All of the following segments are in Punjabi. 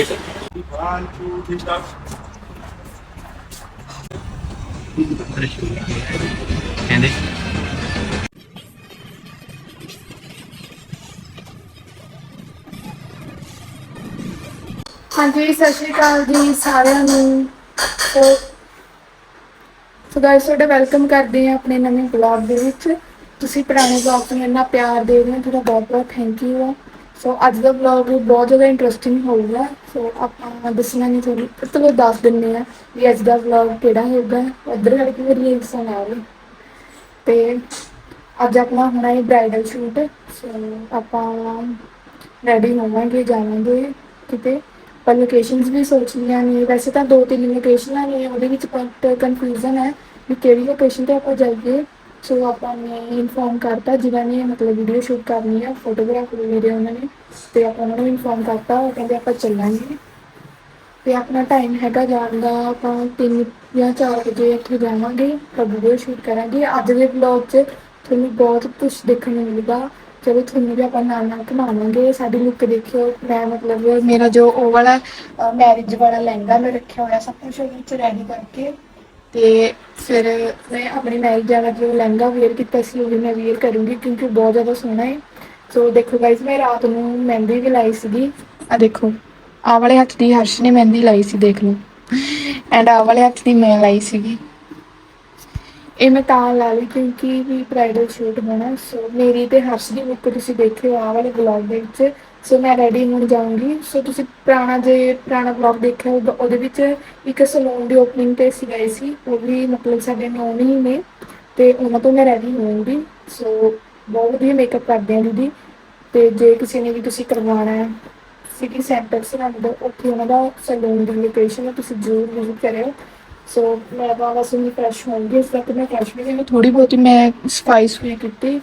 One, two, three, start. ਕਹਿੰਦੇ। ਹਾਂਜੀ ਸਤਿ ਸ਼੍ਰੀ ਅਕਾਲ ਜੀ ਸਾਰਿਆਂ ਨੂੰ। ਸੋ ਸੋ ਗਾਇਸ ਤੁਹਾਡਾ ਵੈਲਕਮ ਕਰਦੇ ਹਾਂ ਆਪਣੇ ਨਵੇਂ ਬਲੌਗ ਦੇ ਵਿੱਚ। ਤੁਸੀਂ ਪੁਰਾਣੇ ਬਲੌਗ ਨੂੰ ਇੰਨਾ ਪਿਆਰ ਦੇ ਰਹੇ ਹੋ ਤੁਹਾਡਾ ਬਹੁਤ ਬਹੁਤ ਥੈਂਕ ਯੂ ਆ। ਸੋ ਅੱਜ ਦਾ ਬਲੌਗ ਬਹੁਤ ਜ਼ਿਆਦਾ ਇੰਟਰਸਟਿੰਗ ਹੋਊਗਾ ਸੋ ਆਪਾਂ ਦੱਸਣਾ ਨਹੀਂ ਤੁਹਾਨੂੰ ਚਲੋ ਦੱਸ ਦਿੰਦੇ ਆ ਵੀ ਅੱਜ ਦਾ ਬਲੌਗ ਕਿਹੜਾ ਹੋਊਗਾ। ਉਧਰ ਕਰਕੇ ਮੇਰੀ ਰਿਐਕਸ਼ਨ ਆ ਰਹੀ ਤੇ ਅੱਜ ਆਪਣਾ ਹੋਣਾ ਹੈ ਬ੍ਰਾਈਡਲ ਸ਼ੂਟ ਸੋ ਆਪਾਂ ਰੈਡੀ ਹੋਵਾਂਗੇ, ਜਾਵਾਂਗੇ ਕਿਤੇ। ਪਰ ਲੋਕੇਸ਼ਨਸ ਵੀ ਸੋਚ ਲਈਆਂ ਨੇ। ਵੈਸੇ ਤਾਂ ਦੋ ਤਿੰਨ ਲੋਕੇਸ਼ਨਾਂ ਨੇ, ਉਹਦੇ ਵਿੱਚ ਬਟ ਕਨਫਿਊਜ਼ਨ ਹੈ ਵੀ ਕਿਹੜੀ ਲੋਕੇਸ਼ਨ ਤੇ ਆਪਾਂ ਜਾਈਏ। ਸੋ ਆਪਾਂ ਨੇ ਇਨਫੋਰਮ ਕਰਤਾ, ਜਿਨ੍ਹਾਂ ਨੇ ਮਤਲਬ ਵੀਡੀਓ ਸ਼ੂਟ ਕਰਨੀ ਹੈ ਫੋਟੋਗ੍ਰਾਫਰ ਵੀਡੀਓ ਉਹਨਾਂ ਨੇ, ਤੇ ਆਪਾਂ ਉਹਨਾਂ ਨੂੰ ਇਨਫੋਰਮ ਕਰਤਾ, ਉਹ ਕਹਿੰਦੇ ਆਪਾਂ ਚੱਲਾਂਗੇ। ਤੇ ਆਪਣਾ ਟਾਈਮ ਹੈਗਾ ਜਾਣ ਦਾ, ਆਪਾਂ 3 ਜਾਂ 4 ਵਜੇ ਇੱਥੇ ਜਾਵਾਂਗੇ ਤਾਂ ਵੀਡੀਓ ਸ਼ੂਟ ਕਰਾਂਗੇ। ਅੱਜ ਦੇ ਵਲੌਗ 'ਚ ਤੁਹਾਨੂੰ ਬਹੁਤ ਕੁਝ ਦੇਖਣ ਨੂੰ ਮਿਲੇਗਾ। ਚਲੋ, ਤੁਹਾਨੂੰ ਵੀ ਆਪਾਂ ਨਾਲ ਨਾਲ ਘੁਮਾਵਾਂਗੇ। ਸਾਡੀ ਲੁੱਕ ਦੇਖਿਓ। ਮੈਂ ਮਤਲਬ, ਮੇਰਾ ਜੋ ਉਹ ਵਾਲਾ ਮੈਰਿਜ ਵਾਲਾ ਲਹਿੰਗਾ ਮੈਂ ਰੱਖਿਆ ਹੋਇਆ, ਸਭ ਕੁਝ ਉਹਦੇ ਵਿੱਚ ਰੈਡੀ ਕਰਕੇ। ਤੇ ਫਿਰ ਮੈਂ ਆਪਣੀ ਮੈਰਿਜ ਵਾਲਾ ਜੋ ਲਹਿੰਗਾ ਵੇਅਰ ਕੀਤਾ ਸੀ, ਉਹ ਵੀ ਮੈਂ ਵੇਅਰ ਕਰੂੰਗੀ ਕਿਉਂਕਿ ਉਹ ਬਹੁਤ ਜ਼ਿਆਦਾ ਸੋਹਣਾ ਹੈ। ਸੋ ਦੇਖੋ ਗਾਇਸ ਮੈਂ ਰਾਤ ਨੂੰ ਮਹਿੰਦੀ ਵੀ ਲਾਈ ਸੀਗੀ। ਆ ਦੇਖੋ ਆ ਵਾਲੇ ਹੱਥ ਦੀ ਹਰਸ਼ ਨੇ ਮਹਿੰਦੀ ਲਾਈ ਸੀ, ਦੇਖ ਲਓ। ਐਂਡ ਆ ਵਾਲੇ ਹੱਥ ਦੀ ਮੈਂ ਲਾਈ ਸੀਗੀ। ਇਹ ਮੈਂ ਤਾਂ ਲਾ ਲਈ ਕਿਉਂਕਿ ਵੀ ਬ੍ਰਾਈਡਲ ਸ਼ੂਟ ਹੋਣਾ ਸੋ ਮੇਰੀ ਤੇ ਹਰਸ਼ ਦੀ ਲੁੱਕ ਤੁਸੀਂ ਦੇਖਿਓ, ਆਹ ਵਾਲੇ ਵਲੌਗ ਦੇ ਵਿੱਚ। ਸੋ ਮੈਂ ਰੈਡੀ ਹੋਣ ਜਾਊਂਗੀ। ਸੋ ਤੁਸੀਂ ਪੁਰਾਣਾ ਜੇ ਪੁਰਾਣਾ ਵਲੌਗ ਦੇਖਿਆ ਹੋਊਗਾ, ਉਹਦੇ ਵਿੱਚ ਇੱਕ ਸਲੂਨ ਦੀ ਓਪਨਿੰਗ ਤੇ ਸੀ ਗਏ ਸੀ। ਉਹ ਵੀ ਮਤਲਬ ਸਾਡੇ ਨੌ ਹੀ ਨੇ ਤੇ ਉਹਨਾਂ ਤੋਂ ਮੈਂ ਰੈਡੀ ਹੋਊਂਗੀ। ਸੋ ਬਹੁਤ ਵਧੀਆ ਮੇਕਅਪ ਕਰਦੇ ਆ ਦੀਦੀ। ਤੇ ਜੇ ਕਿਸੇ ਨੇ ਵੀ ਤੁਸੀਂ ਕਰਵਾਉਣਾ ਹੈ ਸਿਟੀ ਸੈਂਟਰ ਸਰਹੰਦ ਉੱਥੇ ਉਹਨਾਂ ਦਾ ਸਲੂਨ ਦੀ ਲੋਕੇਸ਼ਨ ਹੈ ਤੁਸੀਂ ਜ਼ਰੂਰ ਵਿਜ਼ਿਟ ਕਰਿਓ। ਸੋ ਮੈਂ ਤਾਂ ਬਸ ਨਹੀਂ ਫਰੈਸ਼ ਹੋਊਂਗੀ ਇਸ ਤੱਕ ਮੈਂ ਫਰੈਸ਼ ਵੀ ਨਹੀਂ ਥੋੜੀ ਬਹੁਤੀ ਮੈਂ ਸਫ਼ਾਈ ਸੁਈ ਕੀਤੀ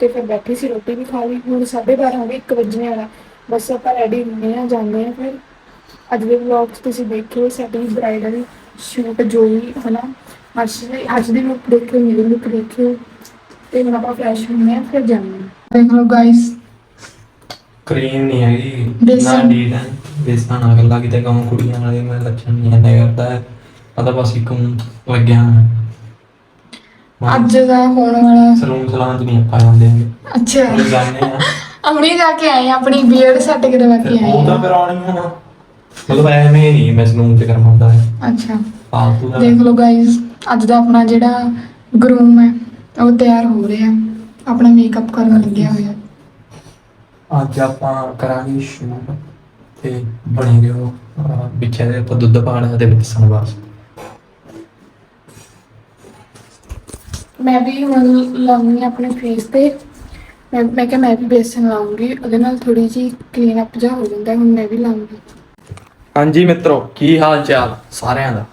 ਤੇ ਫਿਰ ਬੈਠੀ ਸੀ ਰੋਟੀ ਵੀ ਖਾ ਲਈ ਹੁਣ 12:30 ਹੋ ਗਏ 1 ਵਜਣੇ ਵਾਲਾ। ਬਸ ਆਪਾਂ ਰੈਡੀ ਹੁੰਦੇ ਆ ਜਾਂਦੇ ਆ ਫਿਰ। ਅੱਜ ਦੇ ਵਲੌਗ ਤੁਸੀਂ ਦੇਖਿਓ ਸਾਡੀ ਬ੍ਰਾਈਡਲ ਸ਼ੂਟ ਜੋ ਵੀ ਹਨਾ। ਅੱਜ ਦੀ ਅੱਜ ਦੀ ਲੁੱਕ ਦੇਖਿਓ ਮੇਰੀ ਲੁੱਕ ਦੇਖਿਓ ਤੇ ਹੁਣ ਆਪਾਂ ਫਰੈਸ਼ ਹੁੰਦੇ ਆ ਫਿਰ ਜਾਂਦੇ ਆ ਦੇਖ ਲਓ ਗਾਇਸ ਕਰੀਮ ਨਹੀਂ ਹੈਗੀ ਨਾ। ਡੀਟ ਹੈ। ਬੇਸਨ ਆ ਗੱਲਾਂ ਕਿਤੇ ਕੰਮ ਕੁੜੀਆਂ ਵਾਲੇ ਮੈਂ ਲੱਛਣ ਨਹੀਂ ਆਂਦਾ ਕਰਦਾ ਹੈ। ਤਾਂ ਬਸ ਇੱਕ ਊਂ ਲੱਗਿਆ ਹੋਇਆ। ਅੱਜ ਦਾ ਹੋਣ ਵਾਲਾ। ਸਲੂਨ ਸਲਾਨ ਚ ਨਹੀਂ ਆਪਾਂ ਜਾਂਦੇ ਹੈਗੇ। ਅੱਛਾ। ਉਹ ਜਾਂਦੇ ਆ। ਅਮਰੀ ਜਾ ਕੇ ਆਏ ਆ, ਆਪਣੀ ਬੀਅਰਡ ਸੈੱਟ ਕਰਵਾ ਕੇ ਆਏ ਉਹ ਤਾਂ ਆ। ਫਿਰ ਆਉਣੀ ਹੋਣਾ ਮਤਲਬ ਐਵੇਂ ਨਹੀਂ ਮੈਂ ਸਲੂਨ ਚ ਕਰਵਾਉਂਦਾ ਹੈ ਅੱਛਾ। ਫਾਲਤੂ ਦਾ। ਦੇਖ ਲਓ ਗਾਇਸ ਅੱਜ ਦਾ ਆਪਣਾ ਜਿਹੜਾ ਗਰੂਮ ਹੈ ਉਹ ਤਿਆਰ ਹੋ ਰਿਹਾ। ਆਪਣਾ ਮੇਕਅਪ ਕਰਨ ਲੱਗਿਆ ਹੋਇਆ। ਅੱਜ ਆਪਾਂ ਕਰਾਂਗੇ ਸ਼ੂਟ ਤੇ ਬਣੇ ਰਹੋ। ਅਹ ਆਪਾਂ ਦੁੱਧ ਪਾਣਾ ਤੇ ਬੇਸਣ ਬਸ ਮੈਂ ਵੀ ਹੁਣ ਲਾਉਣੀ ਆਪਣੇ ਫੇਸ ਤੇ। ਮੈਂ ਮੈਂ ਕਿਹਾ ਮੈਂ ਵੀ ਬੇਸਨ ਲਾਉਂਗੀ ਉਹਦੇ ਨਾਲ ਥੋੜੀ ਜੀ ਕਲੀਨ ਅਪ ਜਾ ਹੋ ਜਾਂਦਾ ਹੁਣ ਮੈਂ ਵੀ ਲਾਉਂਗੀ। ਹਾਂਜੀ ਮਿੱਤਰੋ ਕੀ ਹਾਲ ਚਾਲ ਸਾਰਿਆਂ ਦਾ?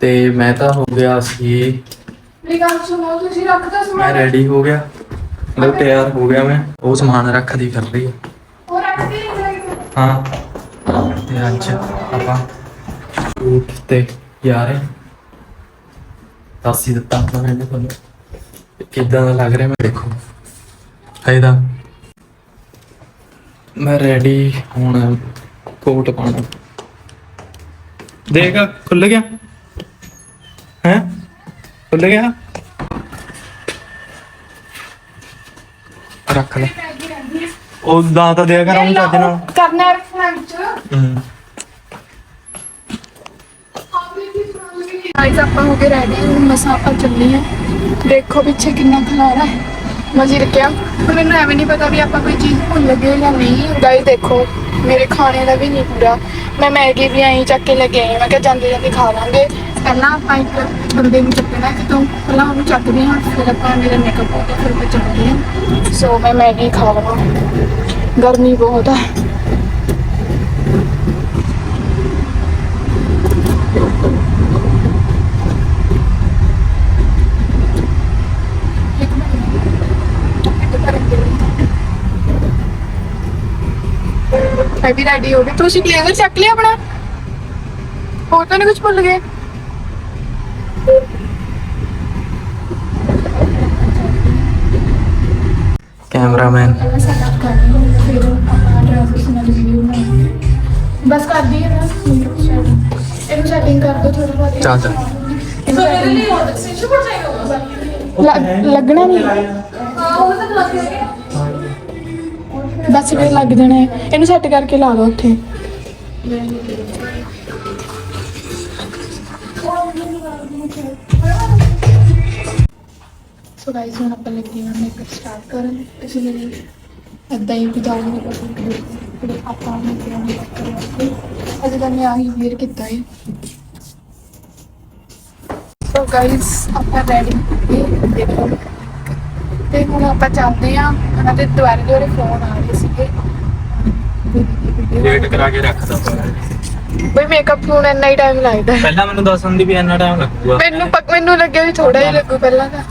ਤੇ ਮੈਂ ਤਾਂ ਹੋ ਗਿਆ ਸੀ ਮੇਰੀ ਗੱਲ ਸੁਣੋ ਤੁਸੀਂ ਰੱਖਦਾ ਮੈਂ ਸਮਾਨ। ਰੈਡੀ ਹੋ ਗਿਆ। ਮਤਲਬ ਤਿਆਰ ਹੋ ਗਿਆ ਮੈਂ। ਉਹ ਸਮਾਨ ਰੱਖਦੀ ਕਰ ਰਹੀ ਹੈ ਉਹ ਰੱਖਦੇ ਨਹੀਂ ਹਾਂ ਤੇ ਅੱਜ ਆਪਾਂ ਸ਼ੂਟ ਤੇ ਜਾ ਰਹੇ। ਹਾਂ। ਦੱਸ ਹੀ ਦਿੱਤਾ ਆਪਾਂ ਨੇ ਤੁਹਾਨੂੰ ਕਿੱਦਾਂ ਦਾ ਲੱਗ ਰਿਹਾ ਮੈਂ ਦੇਖੋ। ਫਾਇਦਾ ਮੈਂ ਰੈਡੀ ਹੁਣ ਕੋਟ ਪਾਣਾ ਦੇਖ ਖੁੱਲ ਗਿਆ? ਹੈ? ਖੁੱਲ ਗਿਆ? ਰੱਖ ਲੈ। ਉਹ ਦਾ ਤਾਂ ਦਿਆ ਕਰ ਚੱਜ ਨਾਲ। ਕਰਨਾ ਰੱਖਣਾ ਵਿੱਚ ਹੂੰ ਗਾਇਸ ਆਪਾਂ ਹੋ ਗਏ ਰੈਡੀ ਹੁਣ ਮਸਾਂ ਆਪਾਂ ਚੱਲੀ ਆ ਦੇਖੋ ਪਿੱਛੇ ਕਿੰਨਾ ਖਲਾਰਾ ਹੈ। ਮਜ਼ੇ ਰੱਖਿਆ ਹੁਣ ਮੈਨੂੰ ਐਵੇਂ ਨਹੀਂ ਪਤਾ ਵੀ ਆਪਾਂ ਕੋਈ ਚੀਜ਼ ਭੁੱਲ ਗਏ ਜਾਂ ਨਹੀਂ। ਗਾਇਸ ਦੇਖੋ, ਮੇਰੇ ਖਾਣੇ ਦਾ ਵੀ ਨਹੀਂ ਪੂਰਾ। ਮੈਂ ਮੈਗੀ ਵੀ ਆਈ ਚੱਕ ਕੇ ਲੈ ਕੇ ਆਈ ਮੈਂ ਕਿਹਾ ਜਾਂਦੇ ਜਾਂਦੇ ਖਾ ਲਾਂਗੇ। ਪਹਿਲਾਂ ਆਪਾਂ ਇੱਕ ਬੰਦੇ ਨੂੰ ਚੱਕਣਾ ਤੂੰ। ਪਹਿਲਾਂ ਉਹਨੂੰ ਚੱਕਦੇ ਹਾਂ, ਫਿਰ ਆਪਾਂ ਮੇਰਾ ਮੇਕਅਪ ਹੋ ਗਿਆ, ਫਿਰ ਮੈਂ ਚੱਕਦੀ ਹਾਂ। ਸੋ ਮੈਂ ਮੈਗੀ ਖਾ ਲਵਾਂ। ਗਰਮੀ ਬਹੁਤ ਹੈ ਇੱਕ ਮਿੰਟ ਮੈਂ ਵੀ ਰੈਡੀ ਹੋ ਗਈ ਤੁਸੀਂ ਬਲੇਜ਼ਰ ਚੱਕ ਲਿਆ ਆਪਣਾ। ਹੋਰ ਤਾਂ ਨਹੀਂ ਕੁਝ ਭੁੱਲ ਗਏ। ਕੈਮਰਾਮੈਨ। ਪਹਿਲਾਂ ਸੈਟਅਪ ਕਰ ਲਈ ਫਿਰ ਆਪਾਂ ਡਰੈਸ ਨਾਲ ਰਿਵਿਊ ਬਣਾਉਂਗੇ ਬਸ ਕਰ ਦਈਏ ਨਾ ਇਹਨੂੰ ਸੈਟਿੰਗ ਕਰ ਦੋ ਥੋੜਾ ਬਹੁਤ ਚੱਲ ਚੱਲ ਇਹਨੂੰ setting- ਲੱਗ- ਲੱਗਣਾ ਨਹੀਂ ਬਸ ਇਹ ਲੱਗ ਜਾਣਾ ਹੈ। ਇਹਨੂੰ ਸੈੱਟ ਕਰਕੇ ਲਾ ਲਓ ਉੱਥੇ। ਸੋ ਗਾਇਸ ਹੁਣ ਆਪਾਂ ਲੱਗੇ ਹਾਂ ਮੇਕਅਪ ਸਟਾਰਟ ਕਰਨ। ਇਸ ਲਈ ਏਦਾਂ ਹੀ ਬੁਝਾਉਣ ਦੀ ਕੋਸ਼ਿਸ਼ ਆਪਾਂ ਨੇ ਕਿਹਾ ਮੇਕਅਪ ਅਜੇ ਤਾਂ ਮੈਂ ਆਹੀ ਵੇਅਰ ਕੀਤਾ ਹੈ। ਸੋ ਗਾਇਸ ਆਪਾਂ ਰੈਡੀ ਦੇਖੋ। ਤੇ ਹੁਣ ਆਪਾਂ ਚੱਲਦੇ ਆ ਉਹਨਾਂ ਦੇ ਦੁਆਰੇ ਦੁਆਰੇ ਫੋਨ ਆ ਰਹੇ ਸੀਗੇ। ਲੇਟ ਕਰਾ ਕੇ ਰੱਖਦਾ ਬਈ ਮੇਕਅਪ ਨੂੰ ਇੰਨਾ ਹੀ ਟਾਈਮ ਲੱਗਦਾ। ਪਹਿਲਾਂ ਮੈਨੂੰ ਦੱਸਣ ਦੀ ਵੀ ਇੰਨਾ ਟਾਈਮ ਲੱਗੂਗਾ। ਮੈਨੂੰ ਪੱਕ ਮੈਨੂੰ ਲੱਗਿਆ ਵੀ ਥੋੜਾ ਹੀ ਲੱਗੂ ਪਹਿਲਾਂ ਤਾਂ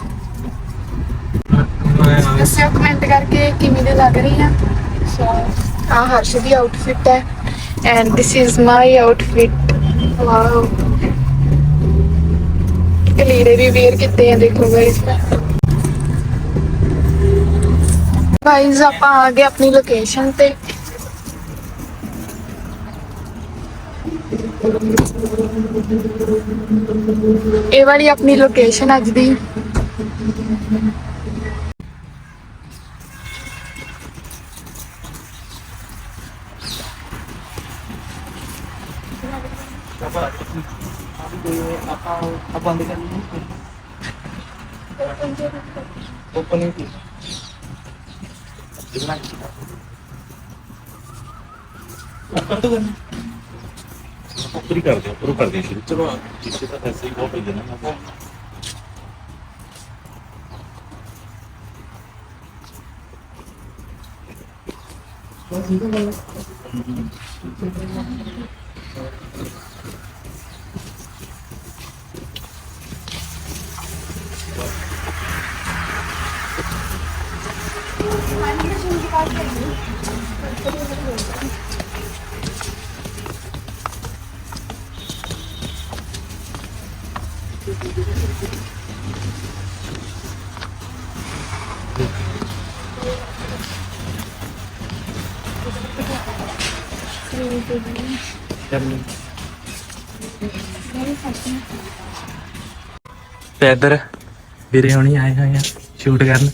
ਦੱਸਿਓ ਕਮੈਂਟ ਕਰਕੇ ਕਿਵੇਂ ਦੇ ਲੱਗ ਰਹੀ ਆ। ਸੋ ਆ ਹਰਸ਼ ਦੀ ਆਊਟਫਿਟ ਹੈ। And this is my outfit wow ਲੀੜੇ ਵੀ ਵੇਅਰ ਕੀਤੇ ਆ ਦੇਖੋ ਗਾਇਸ ਗਾਇਸ ਆਪਾਂ ਆ ਗਏ ਆਪਣੀ ਲੋਕੇਸ਼ਨ ਤੇ। ਇਹ ਵਾਲੀ ਆਪਣੀ ਲੋਕੇਸ਼ਨ ਅੱਜ ਦੀ ਆਪਾਂ ਬੰਦ ਕਰ ਲਈ ਓਪਨ ਹੀ ਉੱਪਰ ਤੋਂ ਕਰਨਾ ਉੱਪਰ ਹੀ ਕਰਦੇ ਆ, ਉੱਪਰੋਂ ਕਰਦੇ ਆ ਸ਼ੁਰੂ ਚਲੋ ਪਿੱਛੇ ਤਾਂ ਐਸੇ ਹੀ ਬਹੁਤ ਪਈ ਜਾਣਾ ਤੇ ਇੱਧਰ ਵੀਰੇ ਹੁਣੀ ਆਏ ਹੋਏ ਆ ਸ਼ੂਟ ਕਰਨ।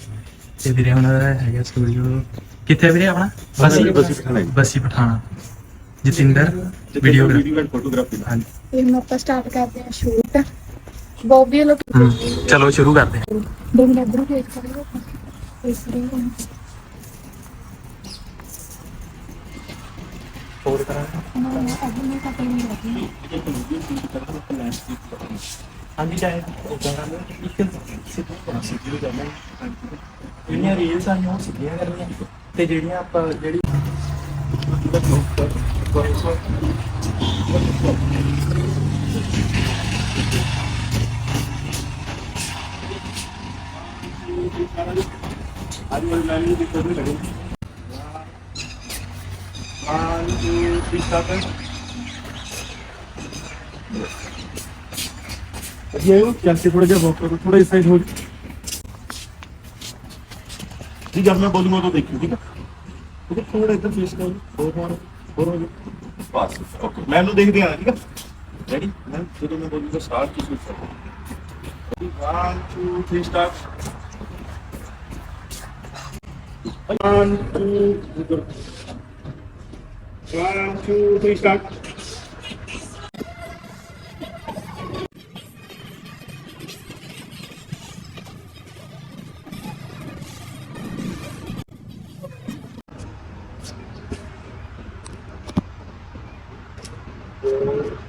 ਤੇ ਵੀਰੇ ਹੁਣਾਂ ਦਾ ਹੈਗਾ ਸਟੂਡੀਓ ਕਿੱਥੇ ਆ ਵੀਰੇ ਆਪਣਾ? Bassi- Bassi Pathana. Bassi Pathana. Jatinder videographer video and photography ਹਾਂਜੀ। ਤੇ ਹੁਣ ਆਪਾਂ ਸਟਾਰਟ ਕਰਦੇ ਹਾਂ ਸ਼ੂਟ ਬੋਬੀ ਹਮ, ਚਲੋ ਸ਼ੁਰੂ ਕਰਦੇ ਹਾਂ। ਦੋ ਮਿੰਟ ਇੱਧਰ ਵੇਟ ਕਰਿਓ ਇਸ ਲਈ ਹੋਰ ਕਰਾਂਗੇ ਅੱਜ ਮੈਂ ਕੱਪੜੇ ਨਹੀਂ ਲੱਗੀ ਹਾਂਜੀ ਚਾਹੇ ਉਹ ਕਰਾਂਗੇ ਇੱਕ ਸਿੱਧੀ ਕੋਣਾ ਸਿੱਧੀ ਕਰਨਾ ਜਿਹੜੀਆਂ ਰੀਲਸ ਆਈਆਂ ਉਹ ਸਿੱਧੀਆਂ ਕਰਨੀਆਂ। ਤੇ ਜਿਹੜੀਆਂ ਆਪਾਂ ਜਿਹੜੀ आज वाली लाइन में दिक्कत नहीं लगेगी पाँच बीस सात है ये हो क्या से थोड़ा जब वॉक करो थोड़ा इस साइड हो ठीक है मैं बोलूंगा तो देखिए ठीक है ओके थोड़ा इधर फेस करो और और और बस ओके मैं नो देख दिया ठीक है रेडी मैम जो मैं बोलूंगा स्टार्ट किस में करो 1 2 3 start One, two, one, two, three, start. गाना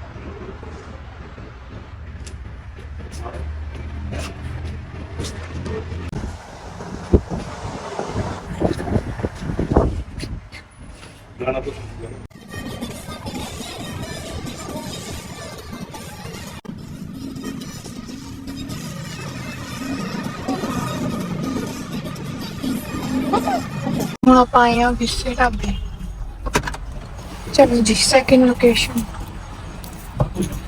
ਹੁਣ ਆਪਾਂ ਆਏ ਆ ਵਿਸੇ ਢਾਬੇ। ਚਲੋ ਜੀ ਸੈਕਿੰਡ ਲੋਕੇਸ਼ਨ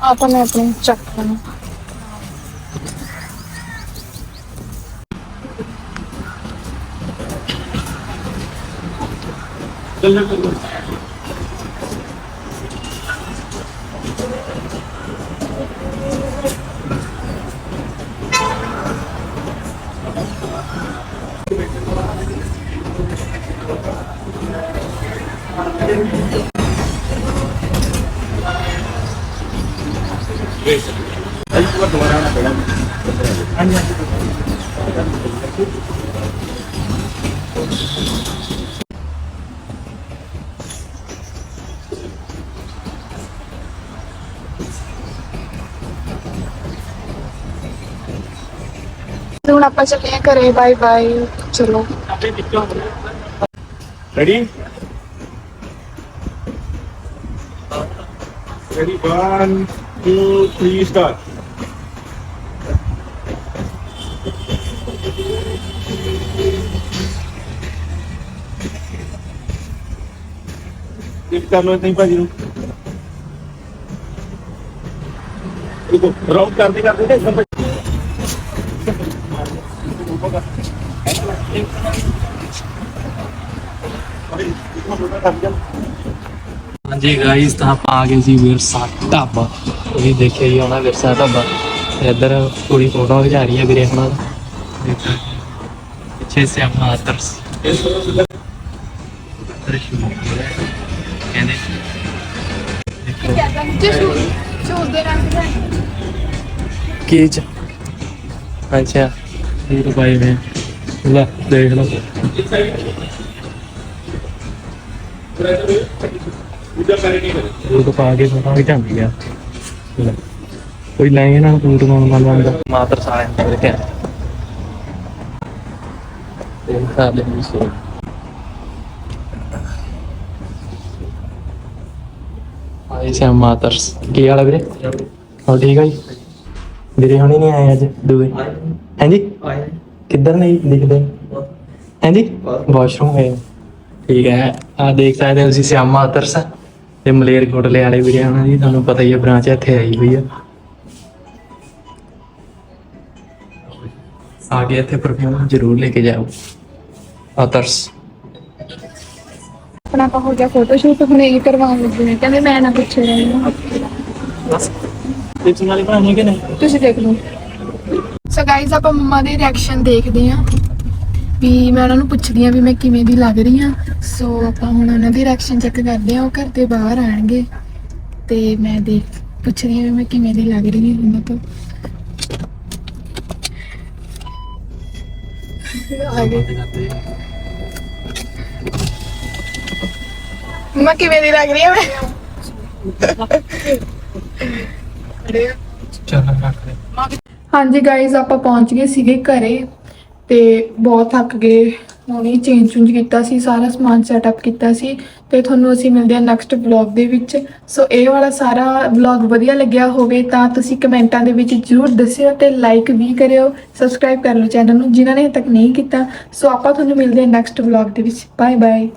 ਆਪਾਂ ਮੈਂ ਆਪਣੇ ਚੱਕ ਲੈਣਾ। ਚੱਲ ਚੱਲ ਤੇ ਹੁਣ ਆਪਾਂ ਚੱਲੇ ਆ ਘਰੇ ਬਾਏ ਬਾਏ ਚਲੋ Ready? Ready? One, two, three, start. ਇੱਕ ਕਰ ਲੋ ਨਹੀਂ ਭਾਜੀ ਨੂੰ ਦੇਖੋ ਰਾਉਂਡ ਕਰਦੇ ਕਰਦੇ ਤੇ ਇੱਕਦਮ ਹਾਂਜੀ ਗਾਈਸ ਤਾਂ ਆਪਾਂ ਆ ਗਏ ਸੀ ਵਿਰਸਾ ਢਾਬਾ। ਇਹ ਦੇਖਿਆ ਹੀ ਹੋਣਾ ਵਿਰਸਾ ਢਾਬਾ। ਤੇ ਇੱਧਰ ਕੁੜੀ ਫੋਟੋ ਖਿਚਾ ਰਹੀ ਹੈ ਵੀਰੇ ਹੁਣਾਂ ਦੇਖੋ ਪਿੱਛੇ ਸੇ। ਆਪਣਾ ਤਰਸ ਕਹਿੰਦੇ ਕੀ ਚ? ਅੱਛਾ। ਇਹ ਭਾਈ ਮੈਂ ਲੈ ਦੇਖ ਲਓ। ਪਾ ਕੇ ਆ। ਲੈ। ਨਾ ਬੂਟ ਪਾਉਣ ਵਾਲਾ ਹੁੰਦਾ ਮਾਤਰ ਸਾਲਿਆਂ ਦੇ ਮੇਰੇ ਧਿਆਨ ਤੇ ਸਾਡੇ ਵੀ ਸੋ। ਆਏ ਸੀ ਮਾਤਰਸ ਕੀ ਹਾਲ ਆ ਵੀਰੇ? ਹੋ ਠੀਕ ਆ ਜੀ। ਵੀਰੇ ਹੁਣੀ ਨਹੀਂ ਆਏ ਅੱਜ ਦੂਏ। ਹਾਂਜੀ ਕਿੱਧਰ ਨਹੀਂ ਦਿਖਦੇ? ਹਾਂਜੀ ਵਾਸ਼ਰੂਮ ਹੈ ਠੀਕ ਹੈ। ਆ ਦੇਖ ਸਕਦੇ ਹੋ ਤੁਸੀਂ ਸਿਆਮਾ ਮਾਤਰਸ ਤੇ ਮਲੇਰ ਕੋਟਲੇ ਵਾਲੇ ਵੀਰੇ ਉਹਨਾਂ ਦੀ ਤੁਹਾਨੂੰ ਪਤਾ ਹੀ ਹੈ ਬ੍ਰਾਂਚ ਇੱਥੇ ਆਈ ਹੋਈ ਆ। ਆ ਕੇ ਇੱਥੇ ਪਰਫਿਊਮ ਜ਼ਰੂਰ ਲੈ ਕੇ ਜਾਓ। ਆਤਰਸ ਆਪਣਾ ਆਪਾਂ ਹੋ ਗਿਆ ਫੋਟੋ ਸ਼ੂਟ ਹੁਣ ਇਹ ਕਰਵਾਉਣ ਲੱਗੇ ਨੇ। ਕਹਿੰਦੇ ਮੈਂ ਨਾ ਪਿੱਛੇ ਰਹਿਣਾ ਬਸ। ਟਿਪਸ ਵਾਲੀ ਬਣਾਉਣੀ ਕਿ ਨਹੀਂ? ਤੁਸੀਂ ਦੇਖ ਲਓ। ਸੋ ਗਾਇਜ਼ ਆਪਾਂ ਮੰਮਾ ਦੇ ਰਿਐਕਸ਼ਨ ਦੇਖਦੇ ਆਂ ਵੀ ਮੈਂ ਉਹਨਾਂ ਨੂੰ ਪੁੱਛਦੀ ਆਂ ਵੀ ਮੈਂ ਕਿਵੇਂ ਦੀ ਲੱਗ ਰਹੀ ਆਂ ਸੋ ਆਪਾਂ ਹੁਣ ਉਹਨਾਂ ਦੀ ਰਿਐਕਸ਼ਨ ਚੈੱਕ ਕਰਦੇ ਆਂ ਉਹ ਘਰ ਦੇ ਬਾਹਰ ਆਣਗੇ ਤੇ ਮੈਂ ਦੇਖ ਪੁੱਛਦੀ ਆਂ ਵੀ ਮੈਂ ਕਿਵੇਂ ਦੀ ਲੱਗ ਰਹੀ ਹਾਂ ਉਹਨਾਂ ਤੋਂ। ਆ ਮੰਮਾ ਕਿਵੇਂ ਦੀ ਲੱਗ ਰਹੀ ਹਾਂ ਮੈਂ? ਹਾਂਜੀ ਗਾਇਜ਼ ਆਪਾਂ ਪਹੁੰਚ ਗਏ ਸੀਗੇ ਘਰੇ। ਤੇ ਬਹੁਤ ਥੱਕ ਗਏ। ਹੁਣੇ ਚੇਂਜ ਚੁੰਜ ਕੀਤਾ ਸੀ, ਸਾਰਾ ਸਮਾਨ ਸੈਟਅਪ ਕੀਤਾ ਸੀ ਤੇ ਤੁਹਾਨੂੰ ਅਸੀਂ ਮਿਲਦੇ ਹਾਂ ਨੈਕਸਟ ਵਲੌਗ ਦੇ ਵਿੱਚ। ਸੋ ਇਹ ਵਾਲਾ ਸਾਰਾ ਵਲੌਗ ਵਧੀਆ ਲੱਗਿਆ ਹੋਵੇ ਤਾਂ ਤੁਸੀਂ ਕਮੈਂਟਾਂ ਦੇ ਵਿੱਚ ਜਰੂਰ ਦੱਸਿਓ ਤੇ ਲਾਈਕ ਵੀ ਕਰਿਓ। ਸਬਸਕ੍ਰਾਈਬ ਕਰ ਲਓ ਚੈਨਲ ਨੂੰ ਜਿਨ੍ਹਾਂ ਨੇ ਹਜੇ ਤੱਕ ਨਹੀਂ ਕੀਤਾ। ਸੋ ਆਪਾਂ ਤੁਹਾਨੂੰ ਮਿਲਦੇ ਹਾਂ ਨੈਕਸਟ ਵਲੌਗ ਦੇ ਵਿੱਚ। Bye bye